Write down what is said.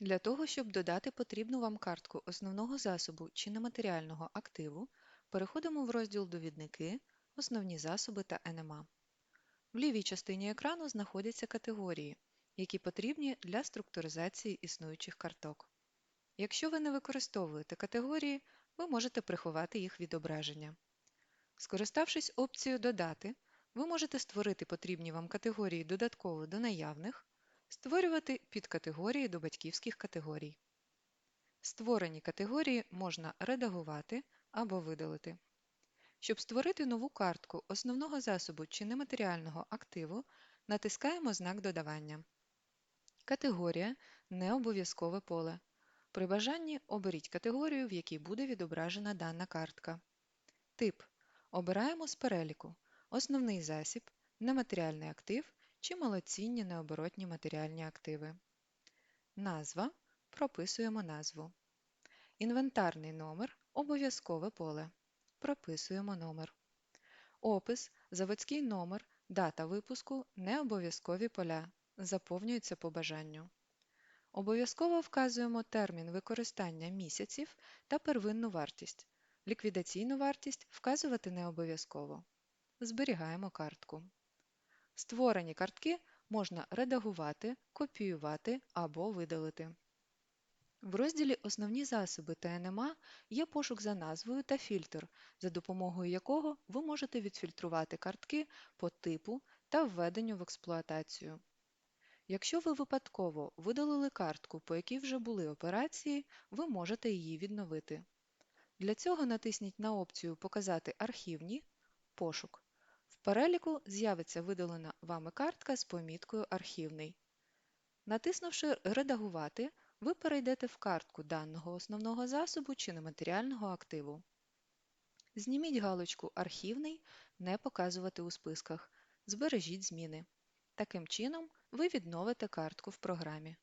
Для того, щоб додати потрібну вам картку основного засобу чи нематеріального активу, переходимо в розділ Довідники, Основні засоби та НМА. В лівій частині екрану знаходяться категорії, які потрібні для структуризації існуючих карток. Якщо ви не використовуєте категорії, ви можете приховати їх відображення. Скориставшись опцією Додати, ви можете створити потрібні вам категорії додатково до наявних, створювати підкатегорії до батьківських категорій. Створені категорії можна редагувати або видалити. Щоб створити нову картку основного засобу чи нематеріального активу, натискаємо знак додавання. Категорія не обов'язкове поле. При бажанні оберіть категорію, в якій буде відображена дана картка. Тип. Обираємо з переліку основний засіб, нематеріальний актив чи малоцінні необоротні матеріальні активи. Назва. Прописуємо назву. Інвентарний номер обов'язкове поле. Прописуємо номер. Опис, заводський номер, дата випуску не обов'язкові поля. Заповнюються по бажанню. Обов'язково вказуємо термін використання місяців та первинну вартість. Ліквідаційну вартість вказувати не обов'язково. Зберігаємо картку. Створені картки можна редагувати, копіювати або видалити. В розділі Основні засоби та НМА є пошук за назвою та фільтр, за допомогою якого ви можете відфільтрувати картки по типу та введенню в експлуатацію. Якщо ви випадково видалили картку, по якій вже були операції, ви можете її відновити. Для цього натисніть на опцію Показати архівні Пошук. Переліку з'явиться видалена вами картка з поміткою Архівний. Натиснувши Редагувати, ви перейдете в картку даного основного засобу чи нематеріального активу. Зніміть галочку Архівний Не показувати у списках. Збережіть зміни. Таким чином, ви відновите картку в програмі.